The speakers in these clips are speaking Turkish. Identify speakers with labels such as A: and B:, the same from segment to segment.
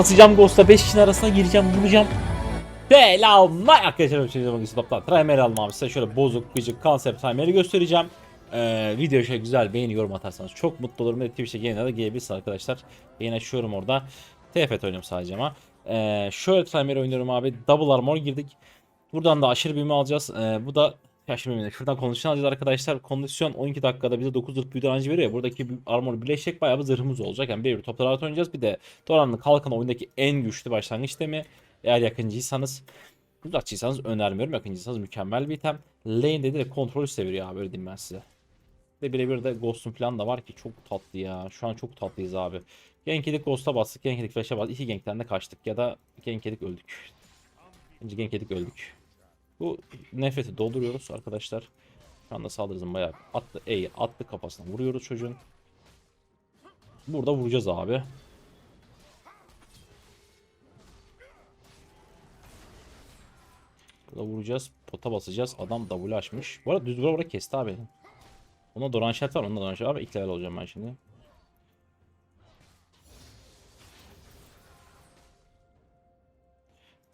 A: Kasacağım Ghost'la 5 kişinin arasına gireceğim vuracağım. Selamlar arkadaşlar. Şimdi zaman stopta Trimer almam abi. Size şöyle bozuk, gıcık, konsept Trimer'i göstereceğim. Ee, video şöyle güzel beğeni yorum atarsanız çok mutlu olurum. Ve Twitch'te yayına da gelebilirsiniz arkadaşlar. Yayın açıyorum orada. TFT oynuyorum sadece ama. Ee, şöyle Trimer oynuyorum abi. Double Armor girdik. Buradan da aşırı büyüme alacağız. Ee, bu da büyüme. Şuradan kondisyon alacağız arkadaşlar. Kondisyon 12 dakikada bize 9 zırh büyü direnci veriyor. Buradaki armor birleşecek bayağı bir zırhımız olacak. Yani bir bir toplar rahat oynayacağız. Bir de Doran'ın Kalkan oyundaki en güçlü başlangıç temi. Eğer yakıncıysanız uzakçıysanız önermiyorum. Yakıncıysanız mükemmel bir item. Lane'de direkt kontrol seviriyor abi öyle diyeyim ben size. Ve birebir de Ghost'un falan da var ki çok tatlı ya. Şu an çok tatlıyız abi. Genkedik Ghost'a bastık. Genkedik Flash'a bastık. İki Genk'ten de kaçtık. Ya da Genkedik öldük. Bence Genkedik öldük. Bu nefreti dolduruyoruz arkadaşlar. Şu anda saldırımızın bayağı attı E'yi attı kafasına vuruyoruz çocuğun. Burada vuracağız abi. Burada vuracağız. Pota basacağız. Adam W açmış. Bu arada düz vura vura kesti abi. Ona Doran Şert var. Onda Doran Şert var. İlk level olacağım ben şimdi.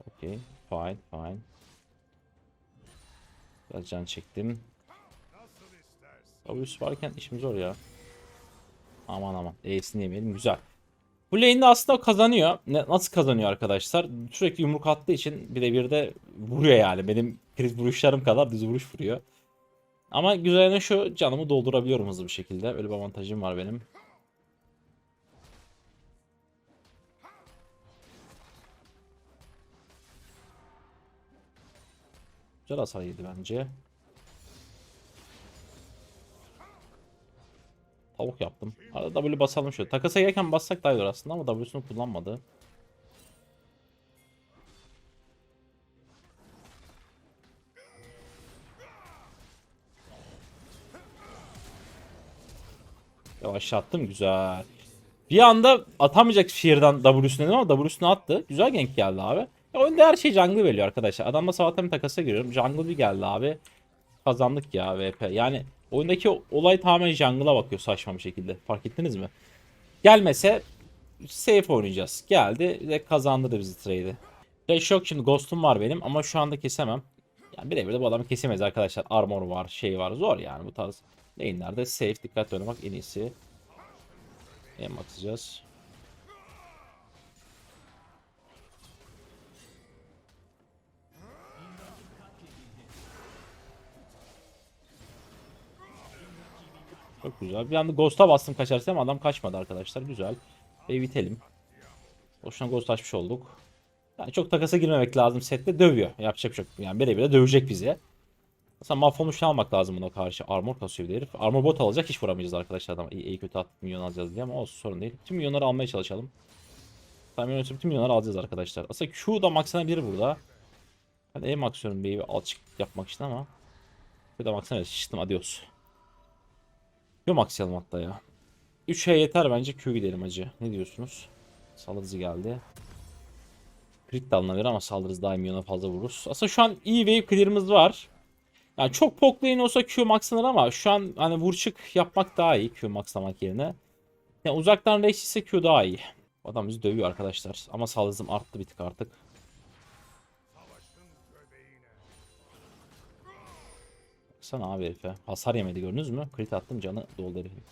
A: Okey. Fine. Fine. Biraz can çektim. W's varken işimiz zor ya. Aman aman. E'sini yemeyelim. Güzel. Bu lane'de aslında kazanıyor. Ne, nasıl kazanıyor arkadaşlar? Sürekli yumruk attığı için birebir de vuruyor yani. Benim kriz vuruşlarım kadar düz vuruş vuruyor. Ama güzel yanı şu canımı doldurabiliyorum hızlı bir şekilde. Öyle bir avantajım var benim. Güzel hasar yedi bence. Tavuk yaptım. Arada W basalım şöyle. Takasa gelirken bassak daha iyi olur aslında ama W'sunu kullanmadı. Yavaşlattım güzel. Bir anda atamayacak şehirden W'sunu ama W'sunu attı. Güzel gank geldi abi. Ya oyunda her şey jungle veriyor arkadaşlar. Adamla sabahtan bir takasa giriyorum. Jungle bir geldi abi. Kazandık ya VP. Yani oyundaki olay tamamen jungle'a bakıyor saçma bir şekilde. Fark ettiniz mi? Gelmese safe oynayacağız. Geldi ve kazandırdı bizi trade'i. Flash yok şimdi ghost'um var benim ama şu anda kesemem. Yani birebir de bu adamı kesemeyiz arkadaşlar. Armor var, şey var. Zor yani bu tarz lane'lerde safe dikkatli oynamak en iyisi. En bakacağız. Çok güzel. Bir anda Ghost'a bastım kaçarsa adam kaçmadı arkadaşlar. Güzel. Ve bitelim. Boşuna Ghost açmış olduk. Yani çok takasa girmemek lazım sette dövüyor. Yapacak bir şey. Yani birebir de dövecek bizi. Mesela mahvolmuş almak lazım buna karşı. Armor kasıyor bir herif. Armor bot alacak hiç vuramayacağız arkadaşlar adam. İyi, iyi kötü attık milyon alacağız diye ama olsun sorun değil. Tüm milyonları almaya çalışalım. Ediyorum tüm milyonları alacağız arkadaşlar. Aslında Q da maxlanabilir burada. Ben E maxlıyorum bir alçık yapmak için ama. Q da maxlanabilir. Şiştim adios. Q maxlayalım hatta ya. 3 H yeter bence Q gidelim acı. Ne diyorsunuz? Saldırısı geldi. Crit de alınabilir ama saldırız daha milyona fazla vururuz. Aslında şu an iyi wave clear'ımız var. Yani çok poklayın olsa Q maxlanır ama şu an hani vurçık yapmak daha iyi Q maxlamak yerine. Yani uzaktan reach ise Q daha iyi. Adam bizi dövüyor arkadaşlar. Ama saldırım arttı bir tık artık. Baksana abi herife. Hasar yemedi gördünüz mü? Crit attım canı doldu herifin.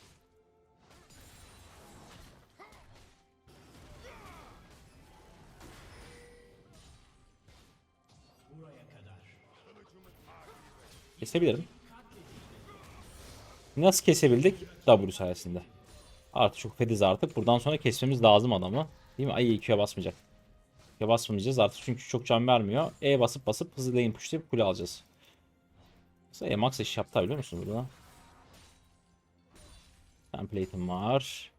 A: Kesebilirim. Nasıl kesebildik? W sayesinde. Artık çok fediz artık. Buradan sonra kesmemiz lazım adamı. Değil mi? Ay EQ'ya basmayacak. EQ'ya basmayacağız artık çünkü çok can vermiyor. E basıp basıp hızlı lane pushlayıp kule alacağız. Mesela E max iş yaptı biliyor musun burada? Template'im var.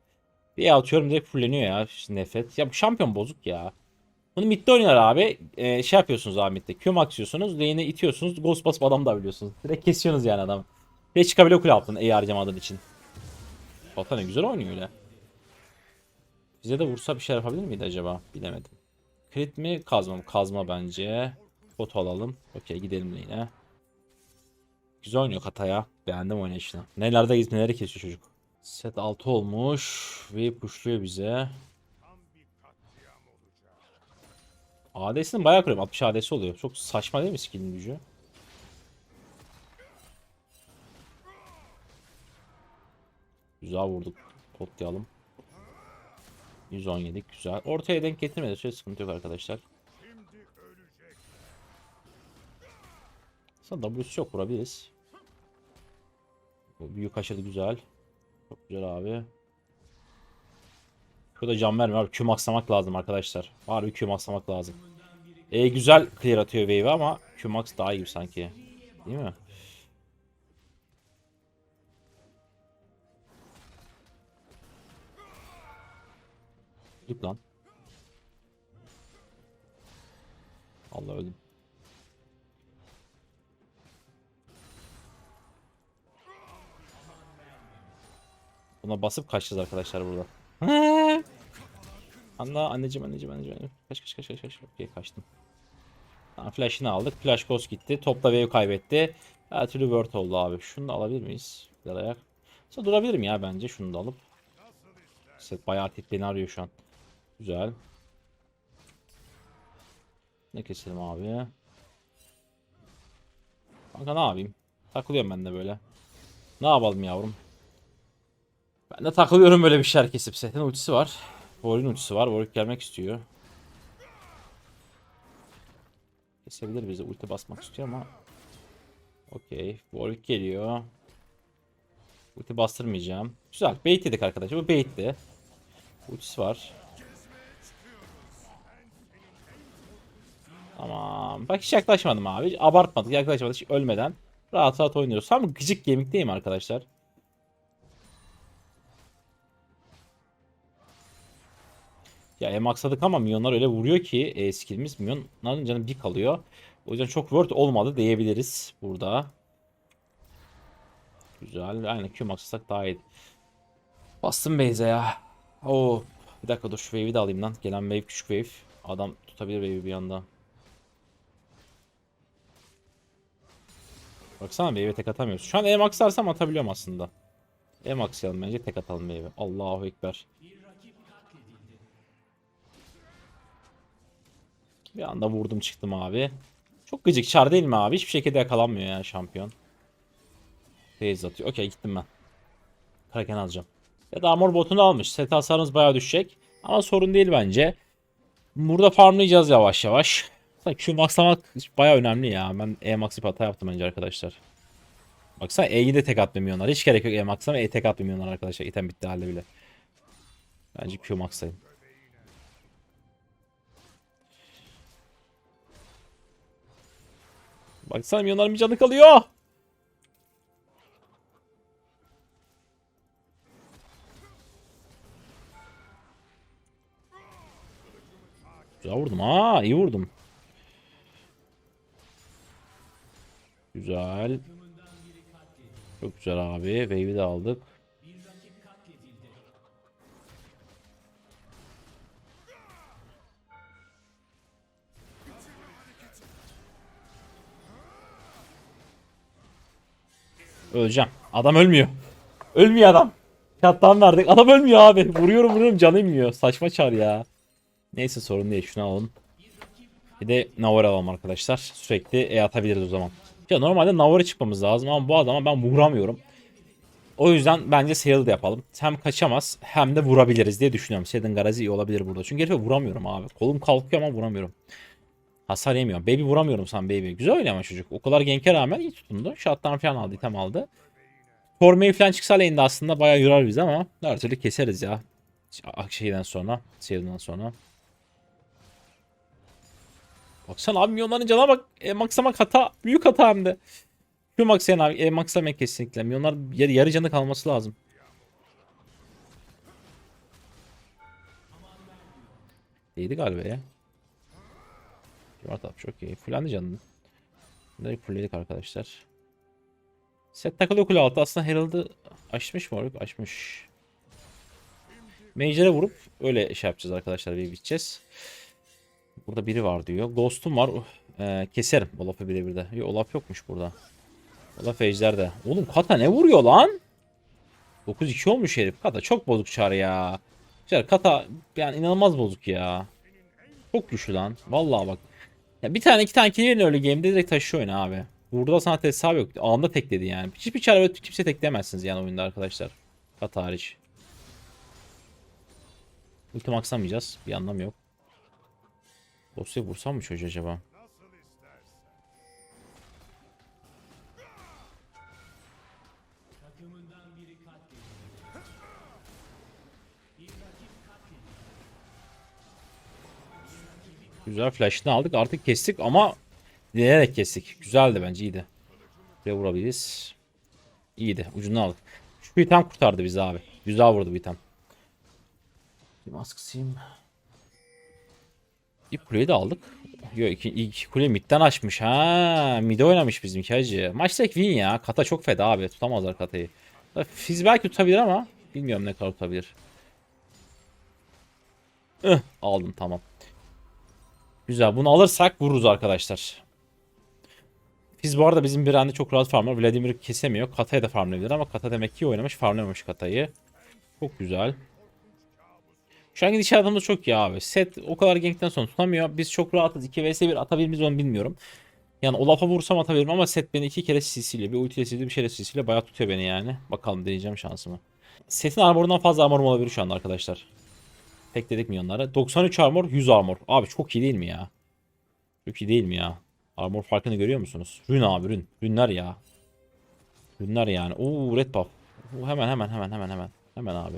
A: Bir atıyorum direkt fulleniyor ya işte nefret. Ya bu şampiyon bozuk ya. Bunu midde oynuyorlar abi. Ee, şey yapıyorsunuz abi midde. Q maxlıyorsunuz. Lane'e itiyorsunuz. Ghost basıp adam da biliyorsunuz. Direkt kesiyorsunuz yani adam. Ve çıkabiliyor kule altından E harcamadığın için. Bota ne güzel oynuyor öyle. Bize de vursa bir şey yapabilir miydi acaba? Bilemedim. Crit mi kazma mı? Kazma bence. Bot alalım. Okey gidelim lane'e. Güzel oynuyor Kataya. Beğendim oynayışını. Nelerde gizli neleri kesiyor çocuk. Set 6 olmuş. Ve pushluyor bize. AD'sinin bayağı kırıyorum. 60 AD'si oluyor. Çok saçma değil mi skill'in gücü? Güzel vurduk. Potlayalım. 117 güzel. Ortaya denk getirmedi. Şöyle sıkıntı yok arkadaşlar. Aslında W'su yok vurabiliriz. Bu büyük kaçırdı güzel. Çok güzel abi. Şurada can vermiyor abi. Q maxlamak lazım arkadaşlar. Harbi Q maxlamak lazım. E güzel clear atıyor wave ama Q max daha iyi sanki. Değil mi? Git lan. Allah öldüm. Buna basıp kaçacağız arkadaşlar burada. Anla anneciğim anneciğim anneciğim. Kaç kaç kaç kaç kaç. Okey kaçtım. Tamam flash'ını aldık. Flash ghost gitti. Topla wave kaybetti. Her türlü word oldu abi. Şunu da alabilir miyiz? Bir ayak. Sonra durabilirim ya bence. Şunu da alıp. Set bayağı beni arıyor şu an. Güzel. Ne keselim abi? Kanka ne yapayım? Takılıyorum ben de böyle. Ne yapalım yavrum? Ben de takılıyorum böyle bir şeyler kesip. Set'in ultisi var. Warwick'in ultisi var. Warwick gelmek istiyor. Kesebilir bizi. Ulti basmak istiyor ama. Okey. Warwick geliyor. Ulti bastırmayacağım. Güzel. Bait yedik arkadaşlar. Bu bait'ti. Ultisi var. Tamam. Bak hiç yaklaşmadım abi. Abartmadık. Yaklaşmadık. Hiç ölmeden. Rahat rahat oynuyoruz. Tam gıcık gemik değil mi arkadaşlar? Ya emaksadık ama milyonlar öyle vuruyor ki e, skillimiz milyonların canı bir kalıyor. O yüzden çok word olmadı diyebiliriz burada. Güzel. Aynen Q maxlasak daha iyi. Bastım base'e ya. Oo. Bir dakika dur şu wave'i de alayım lan. Gelen wave küçük wave. Adam tutabilir wave'i bir anda. Baksana wave'e tek atamıyoruz. Şu an E-Max atabiliyorum aslında. E-Max bence tek atalım wave'e. Allahu Ekber. Bir anda vurdum çıktım abi. Çok gıcık çar değil mi abi? Hiçbir şekilde yakalanmıyor yani şampiyon. Phase atıyor. Okey gittim ben. Kraken alacağım. Ya da armor botunu almış. Set hasarımız bayağı düşecek. Ama sorun değil bence. Burada farmlayacağız yavaş yavaş. Q maxlamak bayağı önemli ya. Ben E max'ı hata yaptım önce arkadaşlar. Baksana E'yi de tek atmıyorlar. Hiç gerek yok E max'lama. E tek atmıyorlar arkadaşlar. İtem bitti halde bile. Bence Q maxlayın. Baksana milyonların bir canı kalıyor. Güzel vurdum. Aa iyi vurdum. Güzel. Çok güzel abi. Wave'i de aldık. Öleceğim. Adam ölmüyor. Ölmüyor adam. Şattan verdik. Adam ölmüyor abi. Vuruyorum vuruyorum canı inmiyor. Saçma çar ya. Neyse sorun değil. Şunu alalım. Bir de Navar'a alalım arkadaşlar. Sürekli E atabiliriz o zaman. Ya normalde Navar'a çıkmamız lazım ama bu adama ben vuramıyorum. O yüzden bence de yapalım. Hem kaçamaz hem de vurabiliriz diye düşünüyorum. Sedin Garazi iyi olabilir burada. Çünkü herife vuramıyorum abi. Kolum kalkıyor ama vuramıyorum. Hasar yemiyorum. Baby vuramıyorum sen baby. Güzel oynuyor ama çocuk. O kadar genke rağmen iyi tutundu. Shot'tan falan aldı, item aldı. Tormeyi falan çıksa lane'de aslında bayağı yorar bizi ama her türlü keseriz ya. Şeyden sonra, Sail'den sonra. Baksana abi milyonların cana bak. E, maksamak hata. Büyük hata hem de. Şu maksayan abi. E, maksamak kesinlikle. Milyonlar yarı, yarı canı kalması lazım. Değdi galiba ya. Cumart çok iyi. Fullendi canını. Direkt fullledik arkadaşlar. Set takılıyor kule altı. Aslında Herald'ı açmış mı? Oruk? Açmış. Major'e vurup öyle şey yapacağız arkadaşlar. Bir biteceğiz. Burada biri var diyor. Ghost'um var. Ee, keserim Olaf'ı birebir de. Yok Olaf yokmuş burada. Olaf ejder Oğlum Kata ne vuruyor lan? 9-2 olmuş herif. Kata çok bozuk çar ya. Çar Kata yani inanılmaz bozuk ya. Çok güçlü lan. Vallahi bak. Ya bir tane iki tane kill verin öyle game'de direkt taşıyor oyunu abi. Burada sana hesabı yok. Anında tekledi yani. Hiçbir çare kimse tekleyemezsiniz yani oyunda arkadaşlar. Kat hariç. Ulti maxlamayacağız. Bir anlamı yok. Dosyayı vursam mı çocuğu acaba? Güzel flash'ını aldık. Artık kestik ama dinleyerek kestik. Güzeldi bence iyiydi. Buraya vurabiliriz. İyiydi. Ucunu aldık. Şu item kurtardı bizi abi. Güzel vurdu bir item. Bir mask kısayım. İlk kuleyi de aldık. Yok iki, ilk kule midden açmış. Ha, mide oynamış bizimki hacı. Maç tek win ya. Kata çok feda abi. Tutamazlar katayı. Fiz belki tutabilir ama bilmiyorum ne kadar tutabilir. Ih, aldım tamam. Güzel. Bunu alırsak vururuz arkadaşlar. Fiz bu arada bizim bir anda çok rahat farmlar. Vladimir kesemiyor. Kata'ya da farmlayabilir ama Kata demek ki oynamış. Farmlamamış Kata'yı. Çok güzel. Şu an gidişatımız çok iyi abi. Set o kadar gankten sonra tutamıyor. Biz çok rahatız. 2 vs 1 atabilir miyiz onu bilmiyorum. Yani Olaf'a vursam atabilirim ama set beni iki kere CC'yle bir ultiyle sildi bir şeyle CC'yle bayağı tutuyor beni yani. Bakalım deneyeceğim şansımı. Setin armorundan fazla armorum olabilir şu anda arkadaşlar. Tek dedik mi onlara? 93 armor 100 armor. Abi çok iyi değil mi ya? Çok iyi değil mi ya? Armor farkını görüyor musunuz? Rün abi rün. Rünler ya. Rünler yani. Oo red buff. Oo, hemen hemen hemen hemen hemen. Hemen abi.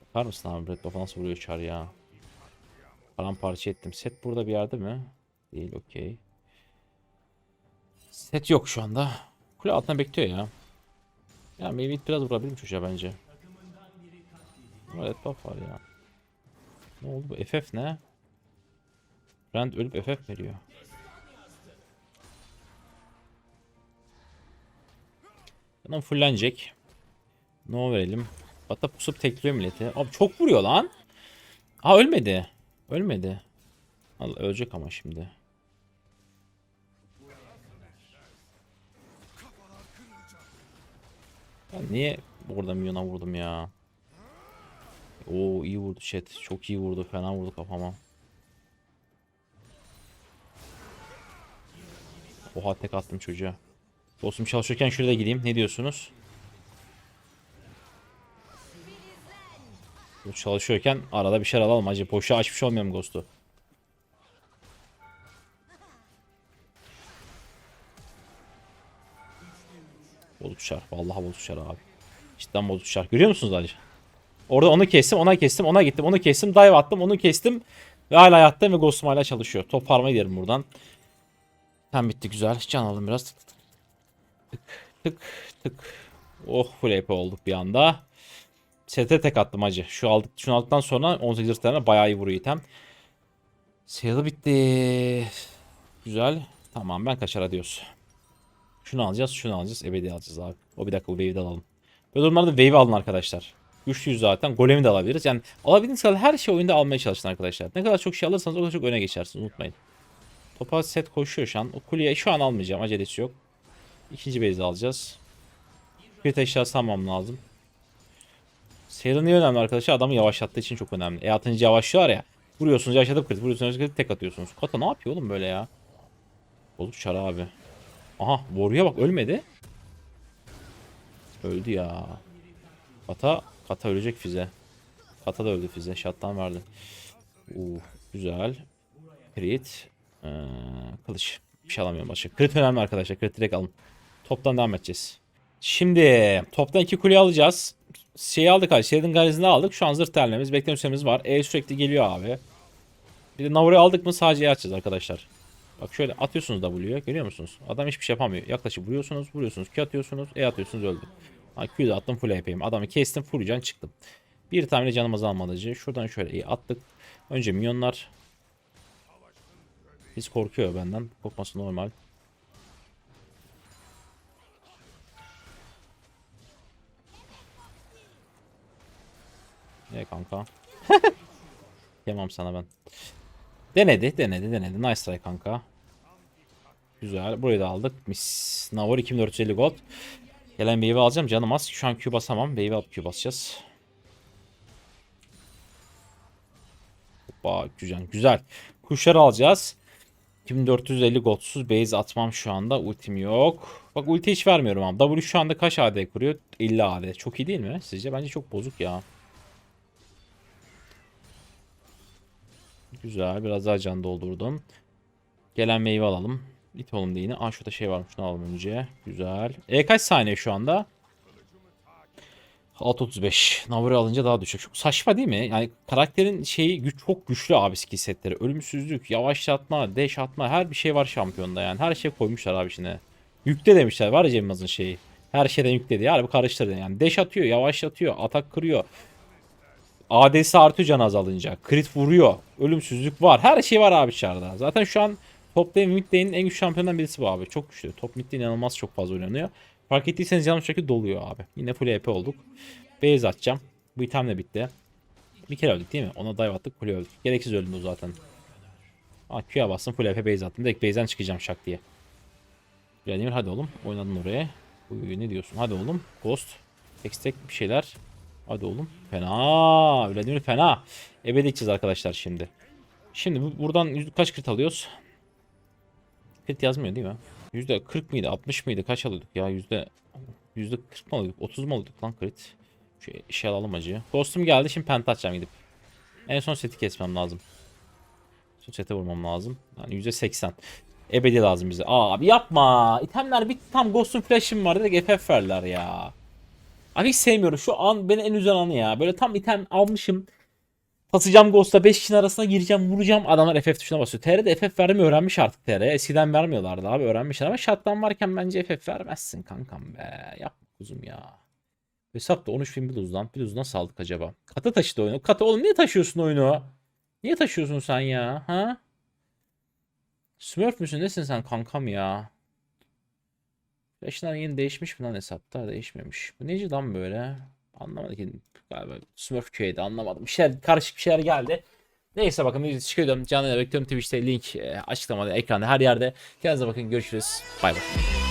A: Bakar mısın abi red buff'a nasıl vuruyor çar ya? Paramparça ettim. Set burada bir yerde mi? Değil okey. Set yok şu anda. Kule altına bekliyor ya. Ya Mevit biraz vurabilirim çocuğa bence. Red buff var ya. Ne oldu bu? FF ne? Brand ölüp FF veriyor. Yanım fullenecek. No verelim. Hatta pusup tekliyor milleti. Abi çok vuruyor lan. Ha ölmedi. Ölmedi. Allah ölecek ama şimdi. Ben niye orada milyona vurdum ya? Oo iyi vurdu chat. Çok iyi vurdu. Fena vurdu kafama. Oha tek attım çocuğa. Dostum çalışırken şurada gideyim. Ne diyorsunuz? Çalışıyorken arada bir şeyler alalım acı. Boşa açmış olmayalım Ghost'u. Bozuk çar. Vallahi bozuk çar abi. Cidden bozuk çar. Görüyor musunuz acı? Orada onu kestim, ona kestim, ona gittim, onu kestim, dive attım, onu kestim. Ve hala yattım ve Ghost'um hala çalışıyor. Toparmaya giderim buradan. Tam bitti güzel. Can aldım biraz. Tık tık tık. Oh full AP olduk bir anda. Sete tek attım acı. Şu aldık, şunu aldıktan sonra 18 tane bayağı iyi vuruyor item. Sayılı bitti. Güzel. Tamam ben kaçar adiyoruz. Şunu alacağız, şunu alacağız. Ebedi alacağız abi. O bir dakika bu wave'i alalım. Böyle durumlarda wave alın arkadaşlar. Güçlüyüz zaten. Golemi de alabiliriz. Yani alabildiğiniz kadar her şey oyunda almaya çalışın arkadaşlar. Ne kadar çok şey alırsanız o kadar çok öne geçersiniz. Unutmayın. Topa set koşuyor şu an. O kuleye şu an almayacağım. Acelesi yok. İkinci base alacağız. Bir eşyası almam lazım. Sayılı niye önemli arkadaşlar? Adamı yavaşlattığı için çok önemli. E atınca yavaşlıyor ya. Vuruyorsunuz yaşatıp kırıt. Vuruyorsunuz yaşatıp tek atıyorsunuz. Kata ne yapıyor oğlum böyle ya? Bozuk çar abi. Aha Warrior'a bak ölmedi. Öldü ya. Kata, Kata ölecek Fize. Kata da öldü Fize. Şattan verdi. Uh, güzel. Crit. Ee, kılıç. Bir şey alamıyorum başka. Crit önemli arkadaşlar. Crit direkt alın. Toptan devam edeceğiz. Şimdi toptan iki kuleyi alacağız. Şeyi aldık abi. Sheridan Garriz'ini aldık. Şu an zırh terlememiz. Bekleme süremiz var. E sürekli geliyor abi. Bir de Navarro'yu aldık mı sadece E açacağız arkadaşlar. Bak şöyle atıyorsunuz W'ye görüyor musunuz? Adam hiçbir şey yapamıyor. Yaklaşık vuruyorsunuz, vuruyorsunuz, Q atıyorsunuz, E atıyorsunuz öldü. Ha, Q'yu attım full HP'yim. Adamı kestim full can çıktım. Bir tane canımız almadıcı. Şuradan şöyle E attık. Önce minyonlar. Biz korkuyor benden. Korkması normal. Ne kanka? Yemem sana ben. Denedi, denedi, denedi. Nice try kanka. Güzel. Burayı da aldık. Mis. Navor 2450 gold. Gelen wave'i alacağım. Canım az. Şu an Q basamam. Wave'i alıp Q basacağız. Hoppa güzel. Güzel. Kuşları alacağız. 2450 goldsuz base atmam şu anda. Ultim yok. Bak ulti hiç vermiyorum abi. W şu anda kaç AD kuruyor? 50 AD. Çok iyi değil mi? Sizce? Bence çok bozuk ya. Güzel. Biraz daha can doldurdum. Gelen meyve alalım. İt oğlum yine. Aa şurada şey varmış. Şunu alalım önce. Güzel. E kaç saniye şu anda? 6.35. Navura alınca daha düşük. Çok saçma değil mi? Yani karakterin şeyi güç, çok güçlü abi skill setleri. Ölümsüzlük, yavaşlatma, deş atma her bir şey var şampiyonda yani. Her şey koymuşlar abi içine. Yükle demişler. Var ya Cem Yılmaz'ın şeyi. Her şeyden yükledi. Yani bu karıştırdı yani. Deş atıyor, yavaşlatıyor, atak kırıyor. AD'si artıyor can azalınca. Crit vuruyor. Ölümsüzlük var. Her şey var abi içeride. Zaten şu an top lane, mid lane'in en güçlü şampiyonlarından birisi bu abi. Çok güçlü. Top mid lane inanılmaz çok fazla oynanıyor. Fark ettiyseniz yanlış şekilde doluyor abi. Yine full EP olduk. Base atacağım. Bu item de bitti. Bir kere öldük değil mi? Ona dive attık full öldük. Gereksiz öldüm zaten. Aa Q'ya bastım full EP base attım. Direkt base'den çıkacağım şak diye. Vladimir hadi oğlum. Oynadın oraya. Uy, ne diyorsun? Hadi oğlum. Ghost. Ekstek bir şeyler. Hadi oğlum. Fena. Vladimir fena. Ebedi gideceğiz arkadaşlar şimdi. Şimdi bu- buradan kaç crit alıyoruz? Crit yazmıyor değil mi? Yüzde 40 mıydı? 60 mıydı? Kaç alıyorduk ya? Yüzde Yüzde 40 mı alıyorduk? 30 mu alıyorduk lan crit? Şu şey alalım acı. Ghost'um geldi. Şimdi penta atacağım gidip. En son seti kesmem lazım. Son sete vurmam lazım. Yani yüzde 80. Ebedi lazım bize. Aa abi yapma. İtemler bitti. Tam Ghost'un flash'im var. Direkt FF verler ya. Abi hiç sevmiyorum. Şu an beni en üzen anı ya. Böyle tam item almışım. Tasacağım Ghost'ta 5 kişinin arasına gireceğim vuracağım. Adamlar FF tuşuna basıyor. TR'de FF vermeyi öğrenmiş artık TR. Eskiden vermiyorlardı abi öğrenmişler ama shutdown varken bence FF vermezsin kankam be. Yapma kuzum ya. Hesapta 13 bin Blues'dan. Blues nasıl aldık acaba? Kata taşıdı oyunu. Kata oğlum niye taşıyorsun oyunu? Niye taşıyorsun sen ya? Ha? Smurf müsün? Nesin sen kankam ya? Flash'lar yeni değişmiş mi lan hesapta? Değişmemiş. Bu neci lan böyle? Anlamadım ki. Galiba Smurf Q'ydi anlamadım. Bir şeyler, karışık bir şeyler geldi. Neyse bakın biz çıkıyorum. Canlı bekliyorum Twitch'te link e, açıklamada ekranda her yerde. Kendinize bakın görüşürüz. Bay bay.